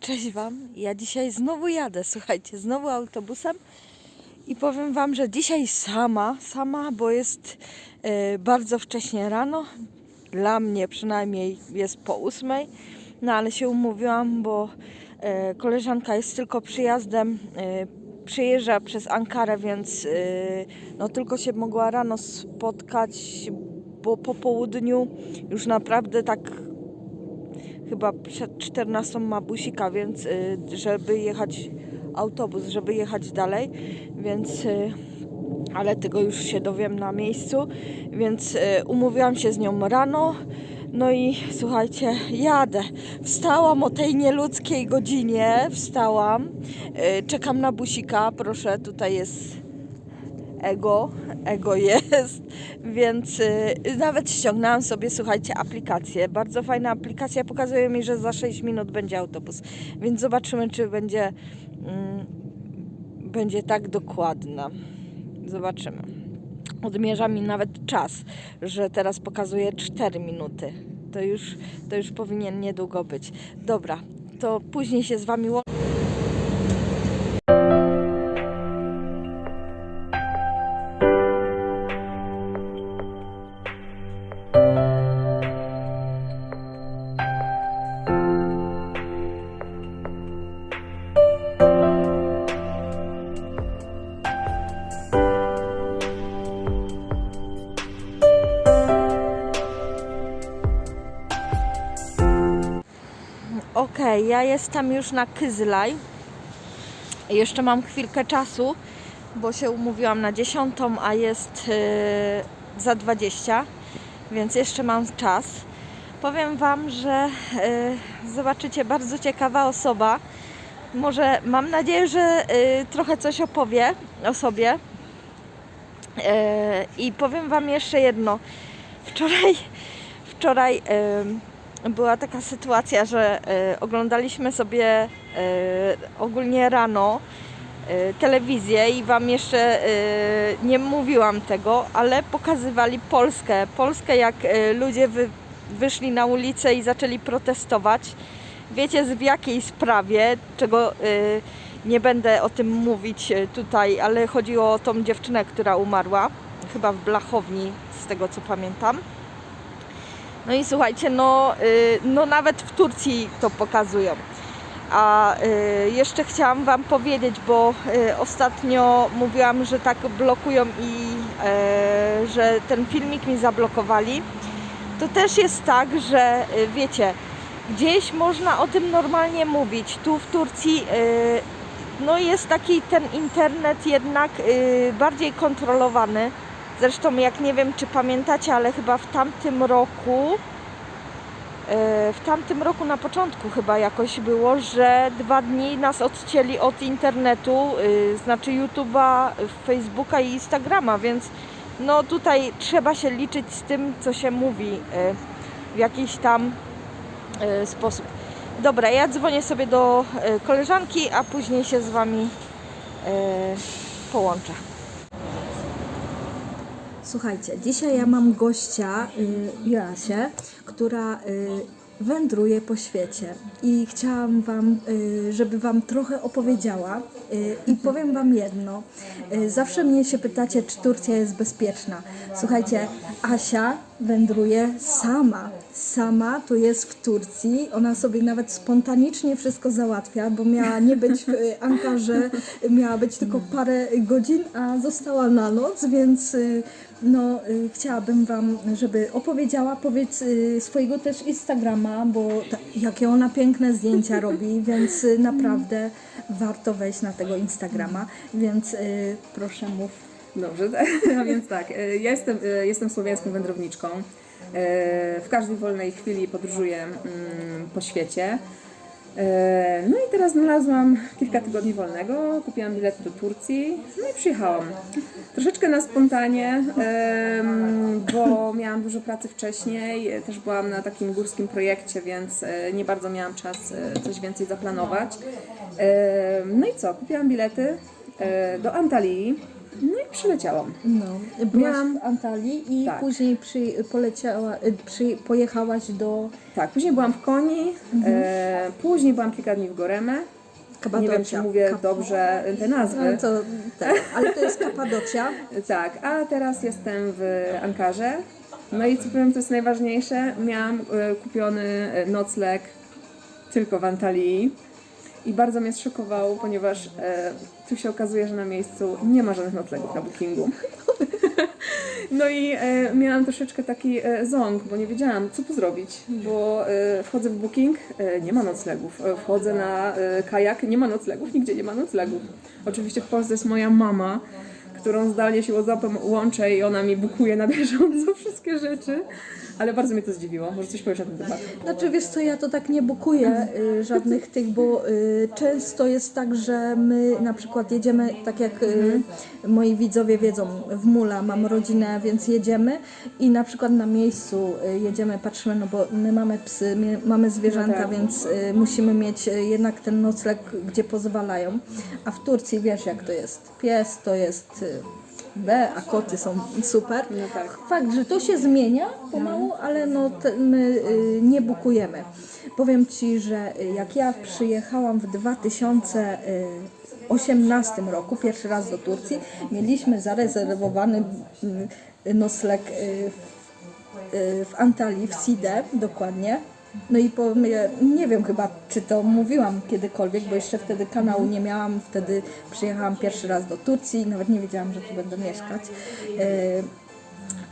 Cześć Wam, ja dzisiaj znowu jadę, słuchajcie, znowu autobusem. I powiem Wam, że dzisiaj sama, sama, bo jest e, bardzo wcześnie rano, dla mnie przynajmniej jest po ósmej, no ale się umówiłam, bo e, koleżanka jest tylko przyjazdem, e, przyjeżdża przez Ankarę, więc no tylko się mogła rano spotkać, bo po południu już naprawdę tak chyba przed 14 ma busika, więc y, żeby jechać autobus, żeby jechać dalej, więc y, ale tego już się dowiem na miejscu, więc y, umówiłam się z nią rano. No i słuchajcie, jadę. Wstałam o tej nieludzkiej godzinie, wstałam. Czekam na busika, proszę, tutaj jest ego, ego jest, więc y, nawet ściągnęłam sobie, słuchajcie, aplikację. Bardzo fajna aplikacja, pokazuje mi, że za 6 minut będzie autobus, więc zobaczymy, czy będzie, mm, będzie tak dokładna. Zobaczymy. Odmierza mi nawet czas, że teraz pokazuje 4 minuty. To już, to już powinien niedługo być. Dobra, to później się z Wami łączę. Ja jestem już na Kyzlaj. Jeszcze mam chwilkę czasu, bo się umówiłam na 10, a jest yy, za 20, więc jeszcze mam czas. Powiem Wam, że yy, zobaczycie bardzo ciekawa osoba. Może mam nadzieję, że yy, trochę coś opowie o sobie. Yy, I powiem Wam jeszcze jedno. Wczoraj, wczoraj yy, była taka sytuacja, że y, oglądaliśmy sobie y, ogólnie rano y, telewizję i Wam jeszcze y, nie mówiłam tego, ale pokazywali Polskę. Polskę, jak y, ludzie wy, wyszli na ulicę i zaczęli protestować. Wiecie z w jakiej sprawie, czego y, nie będę o tym mówić tutaj, ale chodziło o tą dziewczynę, która umarła, chyba w Blachowni, z tego co pamiętam. No i słuchajcie, no, y, no nawet w Turcji to pokazują. A y, jeszcze chciałam Wam powiedzieć, bo y, ostatnio mówiłam, że tak blokują i e, że ten filmik mi zablokowali. To też jest tak, że wiecie, gdzieś można o tym normalnie mówić. Tu w Turcji no jest taki ten internet jednak bardziej kontrolowany. Zresztą jak nie wiem czy pamiętacie, ale chyba w tamtym roku e, w tamtym roku na początku chyba jakoś było, że dwa dni nas odcięli od internetu, y, znaczy YouTube'a, Facebooka i Instagrama, więc no tutaj trzeba się liczyć z tym, co się mówi y, w jakiś tam sposób. Dobra, ja dzwonię sobie do koleżanki, a później się z Wami połączę. Słuchajcie, dzisiaj ja mam gościa, y, która y, wędruje po świecie i chciałam Wam, y, żeby Wam trochę opowiedziała y, i powiem Wam jedno. Y, zawsze mnie się pytacie, czy Turcja jest bezpieczna. Słuchajcie, Asia wędruje sama. Sama tu jest w Turcji. Ona sobie nawet spontanicznie wszystko załatwia, bo miała nie być w y, Ankarze, miała być tylko parę godzin, a została na noc, więc y, no, y, chciałabym Wam, żeby opowiedziała, powiedz y, swojego też Instagrama, bo ta, jakie ona piękne zdjęcia robi, więc y, naprawdę warto wejść na tego Instagrama, więc proszę mów. Dobrze, a więc tak, ja jestem, jestem słowiańską wędrowniczką. W każdej wolnej chwili podróżuję mm, po świecie. E, No i teraz znalazłam kilka tygodni wolnego, kupiłam bilety do Turcji, no i przyjechałam. Troszeczkę na spontanie, bo miałam dużo pracy wcześniej, też byłam na takim górskim projekcie, więc e, nie bardzo miałam czas e, coś więcej zaplanować. No i co, kupiłam bilety do Antalii, no i przyleciałam. No, byłaś Miałam- w Antalii i Tak. później przy, poleciała, y, przy, pojechałaś do... Tak, później byłam w Koni, Mhm. później byłam kilka dni w Goreme. Nie wiem, czy mówię Kap- dobrze te nazwy. No to, tak, ale to jest Kapadocia. Tak, a teraz jestem w Ankarze. No i co powiem, to jest najważniejsze, miałam e, kupiony e, nocleg tylko w Antalii i bardzo mnie zszokowało, ponieważ e, tu się okazuje, że na miejscu nie ma żadnych noclegów na bookingu. No i e, miałam troszeczkę taki e, ząg, bo nie wiedziałam, co tu zrobić, bo e, wchodzę w booking, e, nie ma noclegów, e, wchodzę na e, kajak, nie ma noclegów, nigdzie nie ma noclegów. Oczywiście w Polsce jest moja mama, którą zdalnie się łączę i ona mi bukuje na bieżąco wszystkie rzeczy, ale bardzo mnie to zdziwiło. Może coś powiesz na ten temat? Znaczy wiesz co, ja to tak nie bukuję y, żadnych tych, bo y, często jest tak, że my na przykład jedziemy, tak jak y, moi widzowie wiedzą, w Mula mam rodzinę, więc jedziemy i na przykład na miejscu y, jedziemy, patrzymy, no bo my mamy psy, my mamy zwierzęta, No tak. więc y, musimy mieć y, jednak ten nocleg, gdzie pozwalają. A w Turcji wiesz jak to jest. Pies to jest... Y, B, a koty są super. No tak. Fakt, że to się zmienia pomału, ale no te, my y, nie bukujemy. Powiem Ci, że y, jak ja przyjechałam w 2018 roku, pierwszy raz do Turcji, mieliśmy zarezerwowany nocleg y, w, y, w Antalii, w Side dokładnie. No i ja nie wiem chyba, czy to mówiłam kiedykolwiek, bo jeszcze wtedy kanału nie miałam. Wtedy przyjechałam pierwszy raz do Turcji, nawet nie wiedziałam, że tu będę mieszkać. Y,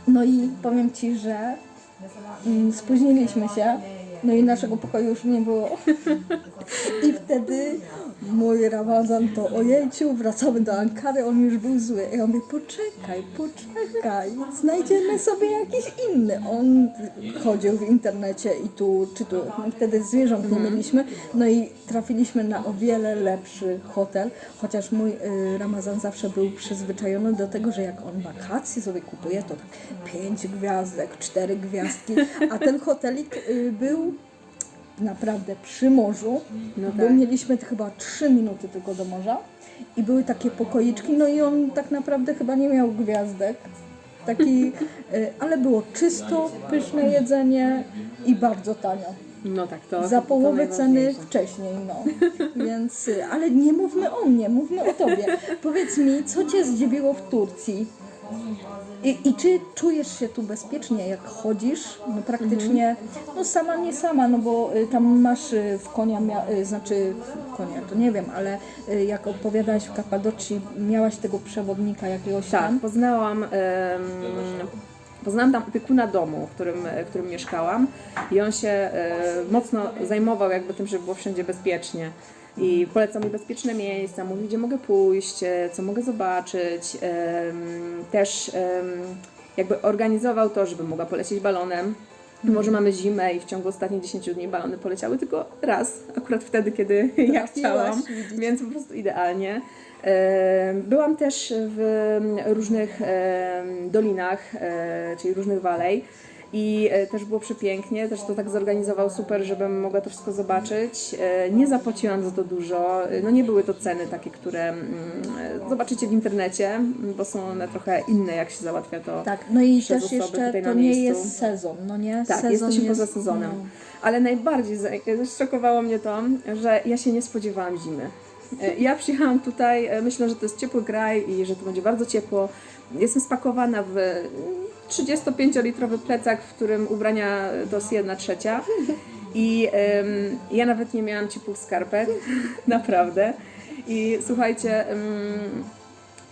no i powiem Ci, że mm, spóźniliśmy się, no i naszego pokoju już nie było. I wtedy mój Ramazan to ojejciu, wracamy do Ankary, on już był zły. Ja mówię, poczekaj, poczekaj, znajdziemy sobie jakiś inny. On chodził w internecie i tu, czy tu, no wtedy zwierząt nie mieliśmy, no i trafiliśmy na o wiele lepszy hotel, chociaż mój y, Ramazan zawsze był przyzwyczajony do tego, że jak on wakacje sobie kupuje, to tak pięć gwiazdek, cztery gwiazdki, a ten hotelik y, był naprawdę przy morzu, No bo tak. mieliśmy chyba 3 minuty tylko do morza i były takie pokoiczki, no i on tak naprawdę chyba nie miał gwiazdek. Taki, y, ale było czysto, pyszne jedzenie i bardzo tanio. No tak, to Za to połowę ceny najważniejsze. wcześniej, no. Więc, y, ale nie mówmy o mnie, mówmy o tobie. Powiedz mi, co cię zdziwiło w Turcji? I, I czy czujesz się tu bezpiecznie, jak chodzisz? No praktycznie, no sama nie sama, no bo y, tam masz y, w konia, y, znaczy w konia, to nie wiem, ale jak opowiadałaś w Kapadocji, miałaś tego przewodnika jakiegoś Tak, tam? poznałam, em, poznałam tam opiekuna domu, w którym, w którym mieszkałam i on się e, mocno zajmował jakby tym, żeby było wszędzie bezpiecznie. I polecał mi bezpieczne miejsca, mówił, gdzie mogę pójść, e, co mogę zobaczyć. Też jakby organizował to, żebym mogła polecieć balonem. Może mamy zimę i w ciągu ostatnich 10 dni balony poleciały tylko raz, akurat wtedy, kiedy ja Trafiłaś, chciałam, więc po prostu idealnie. Byłam też w różnych dolinach, e, czyli różnych walej i e, też było przepięknie, też to tak zorganizował super, żebym mogła to wszystko zobaczyć. E, Nie zapłaciłam za to dużo, E, no nie były to ceny takie, które mm, zobaczycie w internecie, bo są one trochę inne, jak się załatwia to. Tak, no i też osoby jeszcze to nie jest sezon, no nie? Tak, sezon jesteśmy jest, poza sezonem. no. Ale najbardziej zszokowało mnie to, że ja się nie spodziewałam zimy. Ja przyjechałam tutaj, myślę, że to jest ciepły kraj i że tu będzie bardzo ciepło. Jestem spakowana w mm, 35-litrowy plecak, w którym ubrania jest jedna trzecia. I em, ja nawet nie miałam ciepłych skarpet, naprawdę. I słuchajcie, em,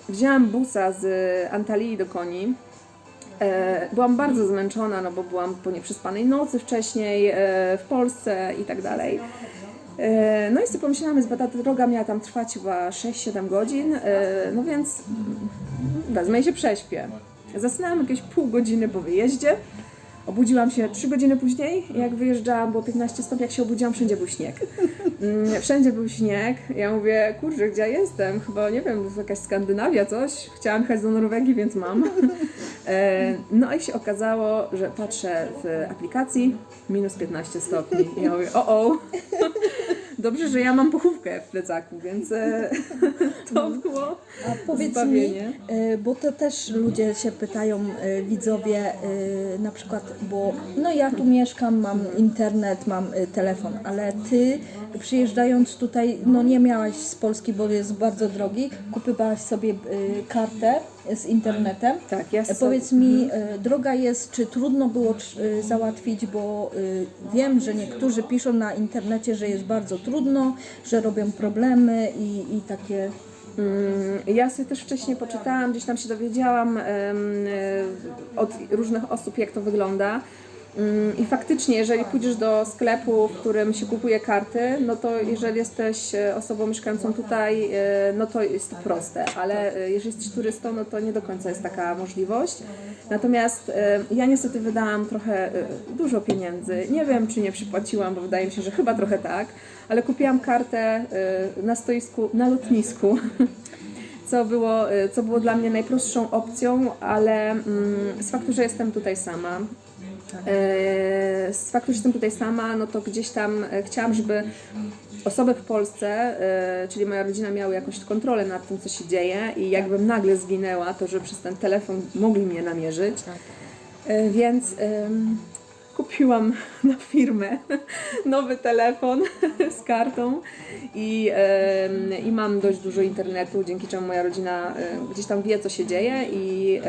wzięłam busa z Antalii do koni. E, Byłam bardzo zmęczona, no bo byłam po nieprzespanej nocy wcześniej e, w Polsce i tak dalej. E, No i sobie pomyślałam, że ta droga miała tam trwać chyba 6-7 godzin, e, no więc mm, wezmę i się prześpię. Zasnęłam jakieś pół godziny po wyjeździe, obudziłam się 3 godziny później, jak wyjeżdżałam, było 15 stopni, jak się obudziłam, wszędzie był śnieg. Mm, Wszędzie był śnieg. Ja mówię, kurczę, gdzie ja jestem? Chyba, nie wiem, jakaś Skandynawia, coś. Chciałam jechać do Norwegii, więc mam. E, No i się okazało, że patrzę w aplikacji, minus 15 stopni. Ja mówię, o o, dobrze, że ja mam pochówkę w plecaku, więc... e, to było A powiedz zbawienie. mi, e, bo to też ludzie się pytają, e, widzowie, na przykład, bo no ja tu mieszkam, mam internet, mam telefon, ale ty przyjeżdżając tutaj, no nie miałaś z Polski, bo jest bardzo drogi, kupywałaś sobie kartę z internetem. Tak, ja Powiedz mi, e, droga jest, czy trudno było e, załatwić, bo e, wiem, że niektórzy piszą na internecie, że jest bardzo trudno, że robią problemy i, i takie... Mm, Ja sobie też wcześniej poczytałam, gdzieś tam się dowiedziałam od różnych osób, jak to wygląda. Mm, I faktycznie, jeżeli pójdziesz do sklepu, w którym się kupuje karty, no to jeżeli jesteś e, osobą mieszkającą tutaj, e, no to jest to proste, ale e, jeżeli jesteś turystą, no to nie do końca jest taka możliwość. Natomiast ja niestety wydałam trochę dużo pieniędzy. Nie wiem, czy nie przypłaciłam, bo wydaje mi się, że chyba trochę tak, ale kupiłam kartę na stoisku, na lotnisku. co było, co było dla mnie najprostszą opcją, ale mm, z faktu, że jestem tutaj sama, z faktu, że jestem tutaj sama, no to gdzieś tam e, chciałam, żeby osoby w Polsce, e, czyli moja rodzina, miały jakąś kontrolę nad tym, co się dzieje i jakbym nagle zginęła, to że przez ten telefon mogli mnie namierzyć. E, Więc kupiłam na firmę nowy telefon z kartą i, i mam dość dużo internetu, dzięki czemu moja rodzina gdzieś tam wie, co się dzieje i,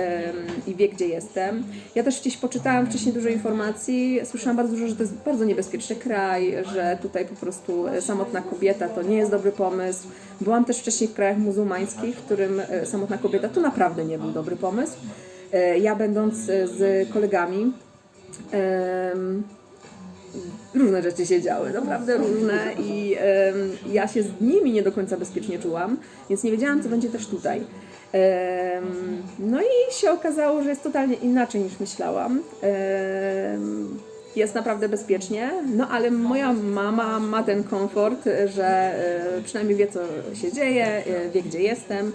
i wie, gdzie jestem. Ja też gdzieś poczytałam wcześniej dużo informacji, słyszałam bardzo dużo, że to jest bardzo niebezpieczny kraj, że tutaj po prostu e, samotna kobieta to nie jest dobry pomysł. Byłam też wcześniej w krajach muzułmańskich, w którym e, samotna kobieta to naprawdę nie był dobry pomysł. E, Ja będąc z kolegami, różne rzeczy się działy, naprawdę różne i ja się z nimi nie do końca bezpiecznie czułam, więc nie wiedziałam, co będzie też tutaj. No i się okazało, że jest totalnie inaczej niż myślałam. Jest naprawdę bezpiecznie, no ale moja mama ma ten komfort, że e, przynajmniej wie, co się dzieje, e, wie, gdzie jestem.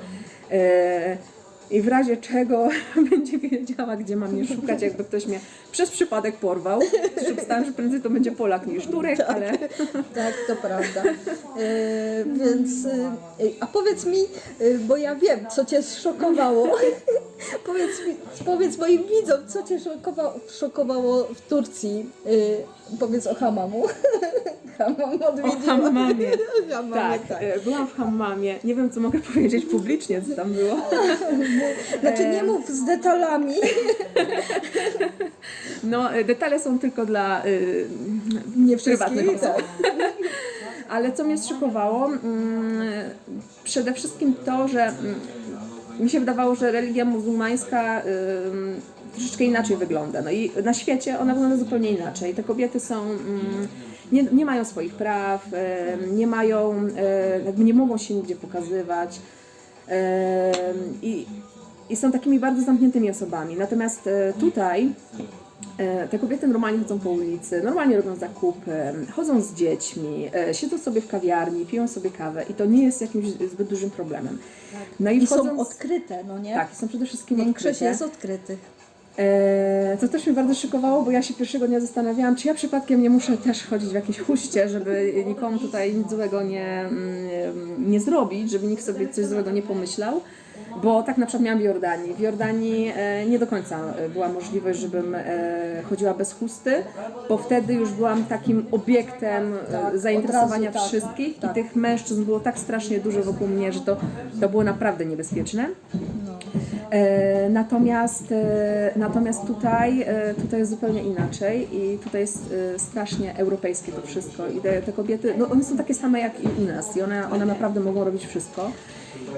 E, i w razie czego będzie wiedziała, gdzie mam mnie szukać, jakby ktoś mnie przez przypadek porwał. Przypuszczałam, że prędzej to będzie Polak niż Turek, ale Tak, to prawda. E, więc, e, a powiedz mi, e, bo ja wiem, co cię szokowało. powiedz, mi, powiedz moim widzom, co cię szokowało, szokowało w Turcji. E, powiedz o hamamu. Hamam odwiedziła. hammamie. Hammamie, tak, tak. e, byłam w hammamie. Nie wiem, co mogę powiedzieć publicznie, co tam było. Znaczy nie mów z detalami. No, e, detale są tylko dla y, Nie prywatnych osób. Tak. Ale co mnie zszokowało? Mm, Przede wszystkim to, że mm, mi się wydawało, że religia muzułmańska troszeczkę inaczej wygląda. No i na świecie ona wygląda zupełnie inaczej. Te kobiety są. mm, Nie, nie mają swoich praw, nie mają, jakby nie mogą się nigdzie pokazywać. I, I są takimi bardzo zamkniętymi osobami. Natomiast y, tutaj E, Te kobiety normalnie chodzą po ulicy, normalnie robią zakupy, chodzą z dziećmi, e, siedzą sobie w kawiarni, piją sobie kawę i to nie jest jakimś zbyt dużym problemem. No i, I wchodząc, są odkryte, no nie? Tak, są przede wszystkim Większość odkryte. jest odkrytych. E, To też mnie bardzo szykowało, bo ja się pierwszego dnia zastanawiałam, czy ja przypadkiem nie muszę też chodzić w jakiejś huście, żeby nikomu tutaj nic złego nie, mm, nie zrobić, żeby nikt sobie coś złego nie pomyślał. Bo tak na przykład miałam w Jordanii. W Jordanii e, nie do końca e, była możliwość, żebym e, chodziła bez chusty, bo wtedy już byłam takim obiektem e, Tak, zainteresowania razu, tak, wszystkich tak. i tych mężczyzn było tak strasznie dużo wokół mnie, że to, to było naprawdę niebezpieczne. E, Natomiast, e, natomiast tutaj, e, tutaj jest zupełnie inaczej i tutaj jest strasznie europejskie to wszystko i te, te kobiety, no one są takie same jak i u nas i one, one naprawdę mogą robić wszystko.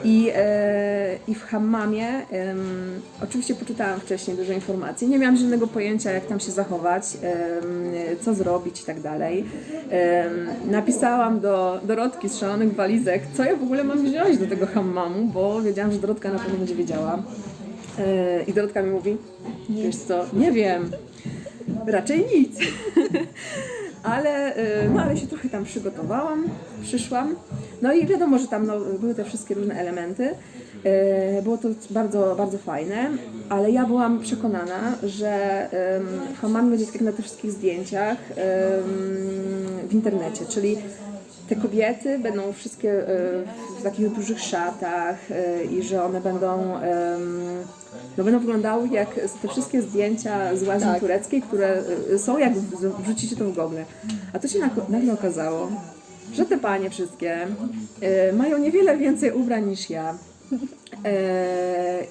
I, e, I w hammamie em, oczywiście poczytałam wcześniej dużo informacji, nie miałam żadnego pojęcia jak tam się zachować, em, co zrobić i tak dalej. Em, napisałam do Dorotki z szalonych walizek, co ja w ogóle mam wziąć do tego hammamu, bo wiedziałam, że Dorotka na pewno będzie wiedziała. E, I Dorotka mi mówi, wiesz co, nie wiem, raczej nic. ale, e, no, ale się trochę tam przygotowałam, przyszłam. No i wiadomo, że tam no, były te wszystkie różne elementy. E, Było to bardzo, bardzo fajne, ale ja byłam przekonana, że w hammamie będzie tak jak na tych wszystkich zdjęciach em, w internecie, czyli te kobiety będą wszystkie e, w takich dużych szatach e, i że one będą, no będą wyglądały jak te wszystkie zdjęcia z łaźni Tak. tureckiej, które e, są jak wrzucicie to w Google. A to się nag- nagle okazało, że te panie wszystkie mają niewiele więcej ubrań niż ja.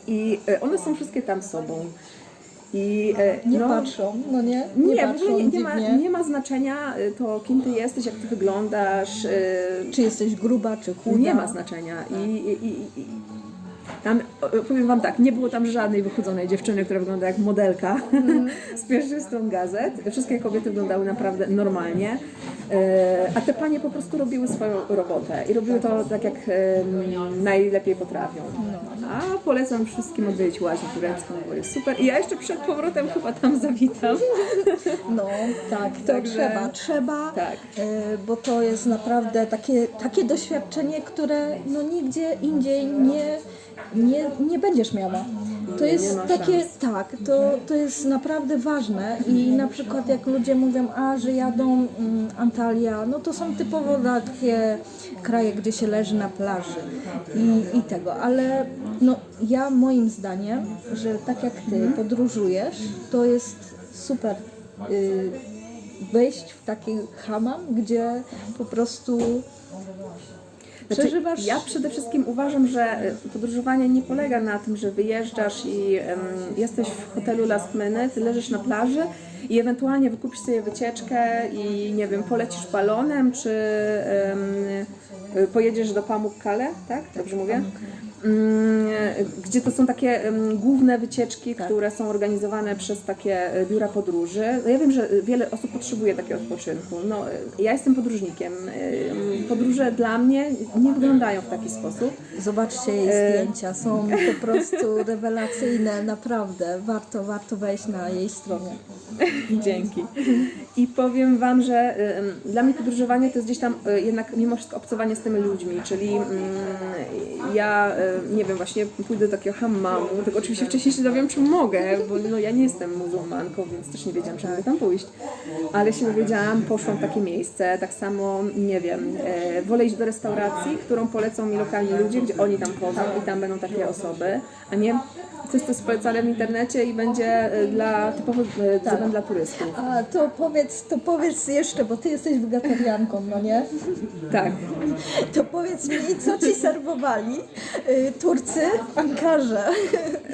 I one są wszystkie tam sobą. I e, Nie no, patrzą, no nie? nie, w patrzą nie, nie, ma, nie ma znaczenia y, to, kim ty jesteś, jak ty wyglądasz. y, Czy jesteś gruba, czy chuda. Nie ma znaczenia. I, i, i, i tam, powiem wam tak, nie było tam żadnej wychudzonej dziewczyny, która wygląda jak modelka z pierwszych stron gazet. Wszystkie kobiety wyglądały naprawdę normalnie. E, A te panie po prostu robiły swoją robotę i robiły to tak, jak najlepiej potrafią. A polecam wszystkim odwiedzić łazię turecką, bo jest super. I ja jeszcze przed powrotem chyba tam zawitam. No tak, to Także- trzeba, trzeba, Tak. e, bo to jest naprawdę takie, takie doświadczenie, które no nigdzie indziej nie, nie, nie będziesz miała. To jest takie, tak, to, to jest naprawdę ważne i na przykład jak ludzie mówią, a że jadą mm, Antalya, no to są typowo takie kraje, gdzie się leży na plaży i, i tego, ale no ja moim zdaniem, że tak jak ty Mhm. podróżujesz, to jest super y, wejść w taki hamam, gdzie po prostu Znaczy, przeżywasz... Ja przede wszystkim uważam, że y, podróżowanie nie polega na tym, że wyjeżdżasz i em, jesteś w hotelu last minute, leżysz na plaży i ewentualnie wykupisz sobie wycieczkę i nie wiem, polecisz balonem, czy y, pojedziesz do Pamukkale, tak? Dobrze mówię? Mm, Gdzie to są takie em, główne wycieczki, które są organizowane przez takie e, biura podróży. No ja wiem, że wiele osób potrzebuje takiego odpoczynku. No, e, ja jestem podróżnikiem. Em, Podróże dla mnie nie wyglądają w taki sposób. Zobaczcie jej E, zdjęcia, są po prostu rewelacyjne, naprawdę. Warto, warto wejść na jej stronę. Dzięki. I powiem Wam, że dla mnie podróżowanie to jest gdzieś tam e, jednak mimo wszystko obcowanie z tymi ludźmi, czyli mm, ja e, nie wiem, właśnie pójdę do takiego hammamu, tylko oczywiście wcześniej się dowiem, czy mogę, bo no, ja nie jestem muzułmanką, więc też nie wiedziałam, czy mogę tam pójść. Ale się dowiedziałam, poszłam w takie miejsce, tak samo, nie wiem, e, wolę iść do restauracji, którą polecą mi lokalni ludzie, gdzie oni tam chodzą i tam będą takie osoby, a nie coś, co jest polecane w internecie i będzie e, dla typowo e, tak. dla turystów. A to powiedz, to powiedz jeszcze, bo ty jesteś wegetarianką, no nie? Tak. To powiedz mi, co ci serwowali y, Turcy w Ankarze?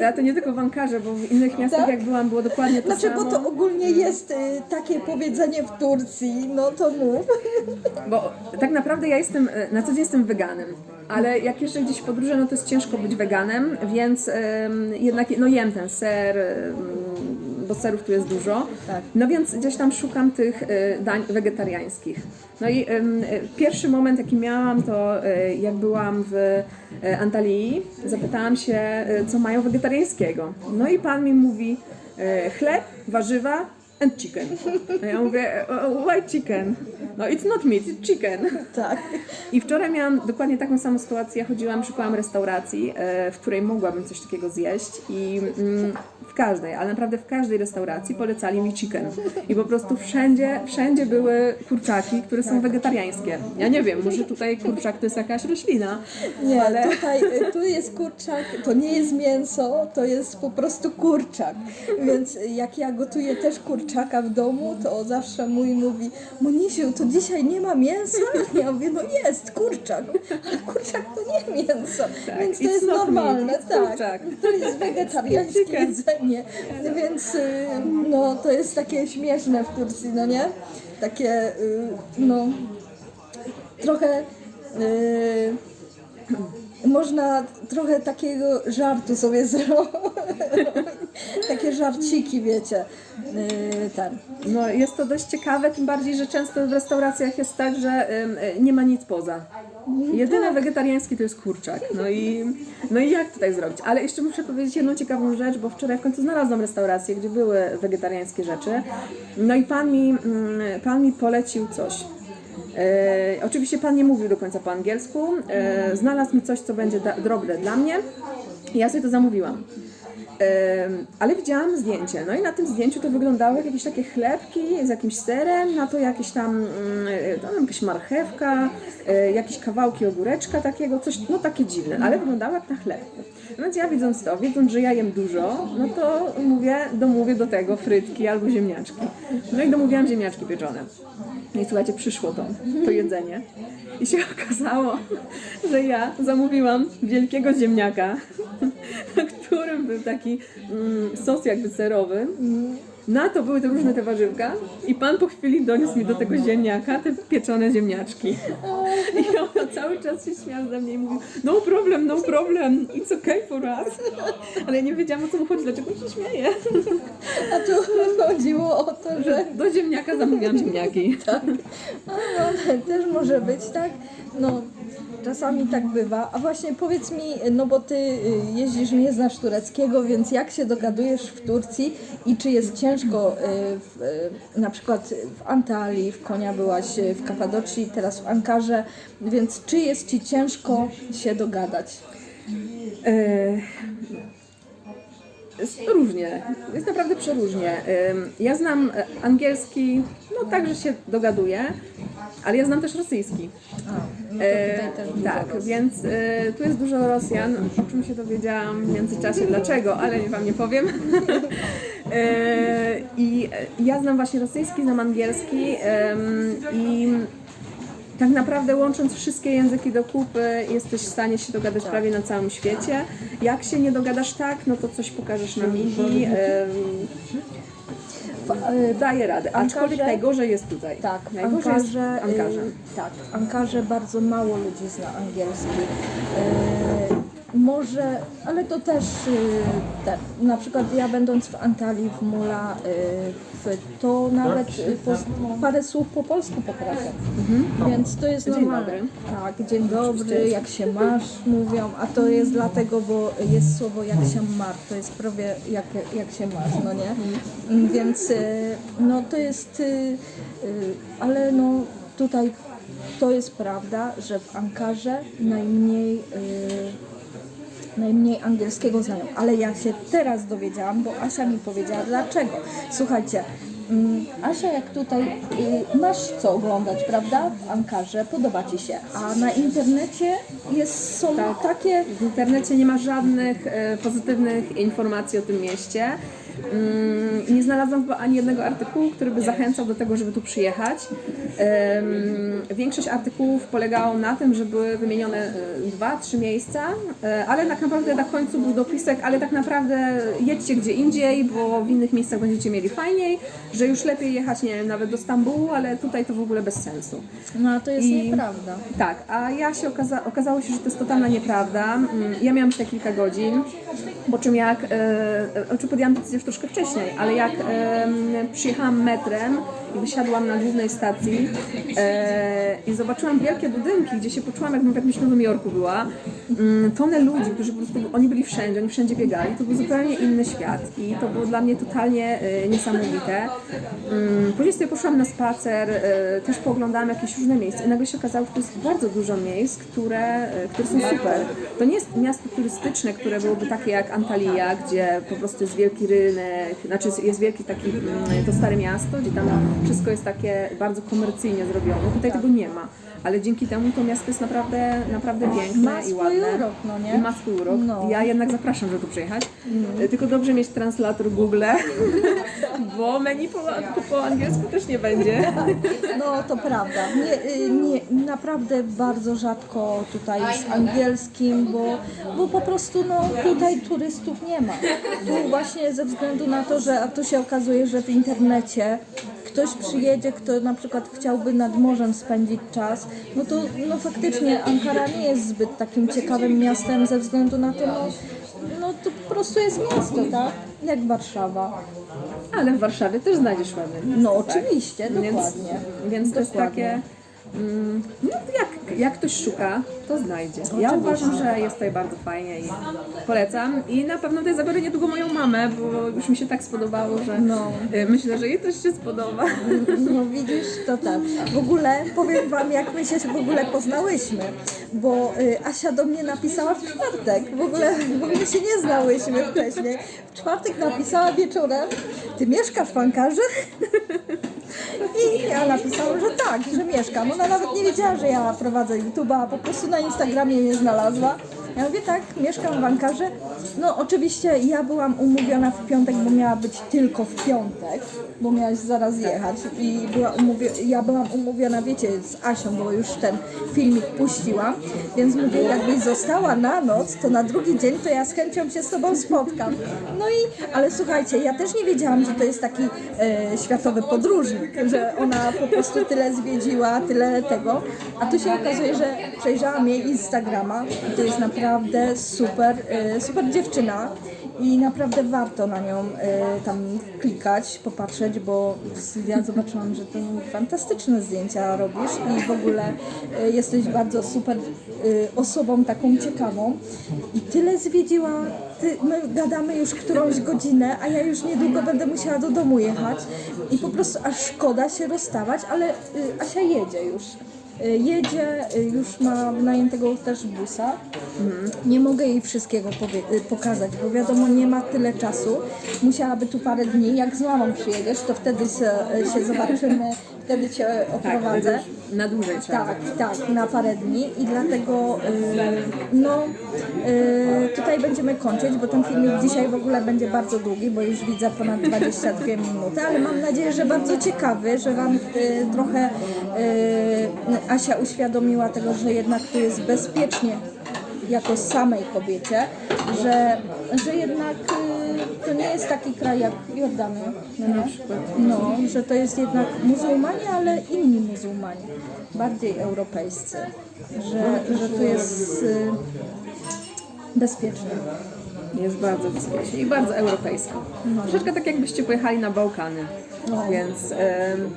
Ja to nie tylko w Ankarze, bo w innych miastach Tak? jak byłam było dokładnie to Znaczy, samo. bo to ogólnie jest y, takie powiedzenie w Turcji, no to mów. Bo tak naprawdę ja jestem, e, na co dzień jestem weganem, ale jak jeszcze gdzieś podróżę, no to jest ciężko być weganem, więc jednak no jem ten ser, bo serów tu jest dużo. Tak. No więc gdzieś tam szukam tych e, dań wegetariańskich. No i e, pierwszy moment jaki miałam to e, jak byłam w Antalii, zapytałam się co mają wegetariańskiego. No i pan mi mówi chleb, warzywa, and chicken. A ja mówię, "O, o, why chicken? No it's not meat, it's chicken. Tak. I wczoraj miałam dokładnie taką samą sytuację. Chodziłam, szukałam restauracji, e, w której mogłabym coś takiego zjeść i mm, w każdej, ale naprawdę w każdej restauracji polecali mi chicken. I po prostu wszędzie, wszędzie były kurczaki, które są wegetariańskie. Ja nie wiem, może tutaj kurczak to jest jakaś roślina, Nie, ale... tutaj y, tu jest kurczak, to nie jest mięso, to jest po prostu kurczak. Więc jak ja gotuję też kurczaka w domu, to zawsze mój mówi, Monisiu, to dzisiaj nie ma mięsa? Ja mówię, no jest, kurczak, ale kurczak to nie mięso, więc to jest normalne, tak. To jest wegetariańskie jedzenie, więc y, no to jest takie śmieszne w Turcji, no nie? Takie, y, no trochę y, można trochę takiego żartu sobie zrobić. Takie żarciki, wiecie. Y, ten. No, jest to dość ciekawe, tym bardziej, że często w restauracjach jest tak, że y, nie ma nic poza. Jedyne wegetariańskie to jest kurczak. No i, no i jak tutaj zrobić? Ale jeszcze muszę powiedzieć jedną ciekawą rzecz, bo wczoraj w końcu znalazłam restaurację, gdzie były wegetariańskie rzeczy. No i pan mi, mm, pan mi polecił coś. E, oczywiście pan nie mówił do końca po angielsku. E, znalazł mi coś, co będzie dobre dla mnie. Ja sobie to zamówiłam. Em, ale widziałam zdjęcie, no i na tym zdjęciu to wyglądały jak jakieś takie chlebki z jakimś serem, na to jakieś tam, mm, e, tam jakaś marchewka, e, jakieś kawałki ogóreczka takiego, coś, no takie dziwne, ale wyglądały jak na chlebku. Więc ja widząc to, wiedząc, że ja jem dużo, no to mówię, domówię do tego frytki albo ziemniaczki. No i domówiłam ziemniaczki pieczone. No i słuchajcie, przyszło to, to jedzenie. I się okazało, że ja zamówiłam wielkiego ziemniaka, na którym był taki mm, sos jakby serowy. Na to były te różne te warzywka i pan po chwili doniósł mi do tego ziemniaka te pieczone ziemniaczki. I on cały czas się śmiał ze mnie i mówił no problem, no problem, it's okay for us. Ale ja nie wiedziałam o co mu chodzi, dlaczego on się śmieje. A tu chodziło o to, że Do ziemniaka zamówiłam ziemniaki. no, też może być tak. No, czasami tak bywa. A właśnie powiedz mi, no bo ty y, jeździsz, nie znasz tureckiego, więc jak się dogadujesz w Turcji i czy jest ciężko y, w, y, na przykład w Antalii, w Konia byłaś, y, w Kapadocji, teraz w Ankarze, więc czy jest ci ciężko się dogadać? Różnie, jest naprawdę przeróżnie. Ja znam e, angielski, no tak, że się dogaduję, ale ja znam też rosyjski. A, no E, tutaj też tak, Rosji. więc e, tu jest dużo Rosjan, o czym się dowiedziałam w międzyczasie, dlaczego, ale wam nie powiem. I ja znam właśnie rosyjski, znam angielski i tak naprawdę łącząc wszystkie języki do kupy jesteś w stanie się dogadać Tak. prawie na całym świecie. Jak się nie dogadasz tak, no to coś pokażesz na W, y, daje radę, aczkolwiek Ankarze- najgorzej jest tutaj. Tak, najgorzej jest Ankarze, w Ankarze. tak, w Ankarze bardzo mało ludzi zna angielski. Może, ale to też y, te, na przykład ja będąc w Antalii, w Mula, y, w, to nawet y, po, parę słów po polsku potrafię. Więc to jest Mhm. Dzień normalne. dobry. Tak, dzień dobry, jak się masz, mówią, a to jest dlatego, bo jest słowo jak się mar, to jest prawie jak, jak się masz, no nie? Mm, Więc no to jest, ale no tutaj to jest prawda, że w Ankarze najmniej najmniej angielskiego znają, ale ja się teraz dowiedziałam, bo Asia mi powiedziała dlaczego. Słuchajcie, mm, Asia, jak tutaj y, masz co oglądać, prawda? W Ankarze, podoba Ci się, a na internecie jest, są Tak. takie W internecie nie ma żadnych e, pozytywnych informacji o tym mieście. Mm, Nie znalazłam chyba ani jednego artykułu, który by zachęcał do tego, żeby tu przyjechać. Większość artykułów polegało na tym, że były wymienione e, dwa, trzy miejsca, e, ale tak naprawdę na końcu był dopisek, ale tak naprawdę jedźcie gdzie indziej, bo w innych miejscach będziecie mieli fajniej, że już lepiej jechać, nie wiem, nawet do Stambułu, ale tutaj to w ogóle bez sensu. no a to jest I- nieprawda. Tak, a ja się okaza- okazało się, że to jest totalna nieprawda. Mm, Ja miałam te kilka godzin, po czym jak, e, e, czy podjęłam decyzję już troszkę wcześniej, ale jak przyjechałam metrem i wysiadłam na głównej stacji e, i zobaczyłam wielkie budynki, gdzie się poczułam jakbym w jakimś Nowym Jorku była, mm, tonę ludzi, którzy po prostu, oni byli wszędzie, oni wszędzie biegali, to był zupełnie inny świat i to było dla mnie totalnie e, niesamowite. Mm, Później sobie poszłam na spacer, e, też pooglądałam jakieś różne miejsca i nagle się okazało, że to jest bardzo dużo miejsc, które, e, które są super. To nie jest miasto turystyczne, które byłoby takie jak Antalya, gdzie po prostu jest wielki rynek, znaczy jest- wielki taki, mm, to stare miasto, gdzie tam wszystko jest takie bardzo komercyjnie zrobione. Tutaj tego nie ma. Ale dzięki temu to miasto jest naprawdę, naprawdę piękne Ma i swój ładne. urok, no nie? I ma swój urok. No. Ja jednak zapraszam, żeby tu przyjechać. E, Tylko dobrze mieć translator Google, bo menu po, po angielsku też nie będzie. No to prawda. Nie, y, nie, naprawdę bardzo rzadko tutaj z angielskim, bo, bo po prostu no, tutaj turystów nie ma. Tu właśnie ze względu na to, że a tu się okazuje, że w internecie ktoś przyjedzie, kto na przykład chciałby nad morzem spędzić czas, no to no faktycznie Ankara nie jest zbyt takim ciekawym miastem ze względu na to, no, no to po prostu jest miasto, tak? Jak Warszawa. Ale w Warszawie też znajdziesz ładne miejsce, No tak? oczywiście, Więc, dokładnie. więc to jest Dokładnie. takie... Mm, no jak, jak ktoś szuka, to znajdzie. Ja uważam, że jest tutaj bardzo fajnie i polecam. I na pewno tutaj zabiorę niedługo moją mamę, bo już mi się tak spodobało, że No. y, myślę, że jej też się spodoba. No widzisz, to tak. W ogóle powiem Wam, jak my się w ogóle poznałyśmy, bo y, Asia do mnie napisała w czwartek. W ogóle, bo my się nie znałyśmy wcześniej. W czwartek napisała wieczorem, Ty mieszkasz w Ankarze? I ja napisałam, że tak, że mieszkam. Ona nawet nie wiedziała, że ja prowadzę YouTube'a, po prostu na Instagramie mnie znalazła. Ja mówię, tak, mieszkam w Ankarze. No oczywiście ja byłam umówiona w piątek, bo miała być tylko w piątek, bo miałaś zaraz jechać. I była umówie... ja byłam umówiona, wiecie, z Asią, bo już ten filmik puściłam. Więc mówię, jakbyś została na noc, to na drugi dzień to ja z chęcią się z tobą spotkam. No i, ale słuchajcie, ja też nie wiedziałam, że to jest taki e, światowy podróżnik, że ona po prostu tyle zwiedziła, tyle tego. A tu się okazuje, że przejrzałam jej Instagrama i to jest naprawdę super, e, super dziewczyna i naprawdę warto na nią e, tam klikać, popatrzeć, bo ja zobaczyłam, że to fantastyczne zdjęcia robisz i w ogóle e, jesteś bardzo super osobą taką ciekawą i tyle zwiedziła, ty, my gadamy już którąś godzinę, a ja już niedługo będę musiała do domu jechać i po prostu aż szkoda się rozstawać, ale y, Asia jedzie już. Y, Jedzie, y, już ma wynajętego też busa. Nie mogę jej wszystkiego y, pokazać, bo wiadomo, nie ma tyle czasu. Musiałaby tu parę dni. Jak z mamą przyjedziesz, to wtedy się, się zobaczymy, wtedy cię oprowadzę. Tak, na dłużej trzeba. Tak, tak, na parę dni i dlatego no tutaj będziemy kończyć, bo ten filmik dzisiaj w ogóle będzie bardzo długi, bo już widzę ponad 22 minuty, ale mam nadzieję, że bardzo ciekawy, że Wam trochę Asia uświadomiła tego, że jednak tu jest bezpiecznie jako samej kobiecie, że, że jednak y, to nie jest taki kraj jak Jordania, no, nie? no, że to jest jednak muzułmanie, ale inni muzułmanie, bardziej europejscy, że, że tu jest y, bezpiecznie. Jest bardzo bezpiecznie i bardzo europejsko. Troszeczkę tak jakbyście pojechali na Bałkany. Więc em,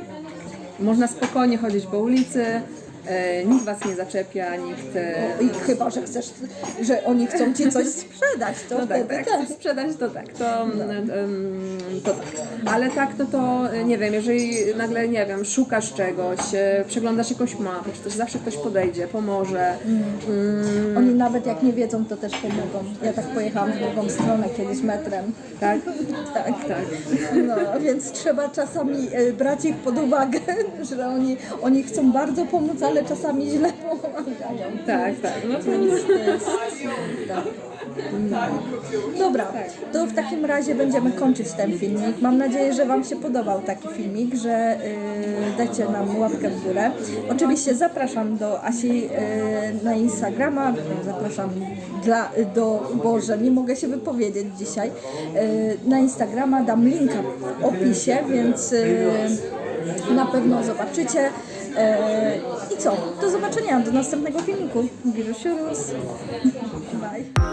można spokojnie chodzić po ulicy, e, nikt was nie zaczepia, nikt... E, I chyba, że chcesz, że oni chcą ci coś sprzedać, to no tak, tak, chcesz sprzedać, to tak, to, em, to tak. Ale tak, no to e, nie wiem, jeżeli nagle, nie wiem, szukasz czegoś, e, przeglądasz jakąś mapę, czy zawsze ktoś podejdzie, pomoże. Mm, Oni nawet jak nie wiedzą, to też pomogą. Ja tak pojechałam w drugą stronę kiedyś metrem. tak? Tak. Tak. No, więc trzeba czasami brać ich pod uwagę, że oni, oni chcą bardzo pomóc, ale czasami źle pomagają. Tak, tak. No to Więc to jest, tak. No. Dobra, to w takim razie będziemy kończyć ten filmik. Mam nadzieję, że Wam się podobał taki filmik, że y, dajcie nam łapkę w górę. Oczywiście zapraszam do Asi y, na Instagrama, zapraszam dla, do Boże, nie mogę się wypowiedzieć dzisiaj. Y, na Instagrama dam linka w opisie, więc y, na pewno zobaczycie. E, I co? Do zobaczenia, do następnego filmiku. Wirus Bye.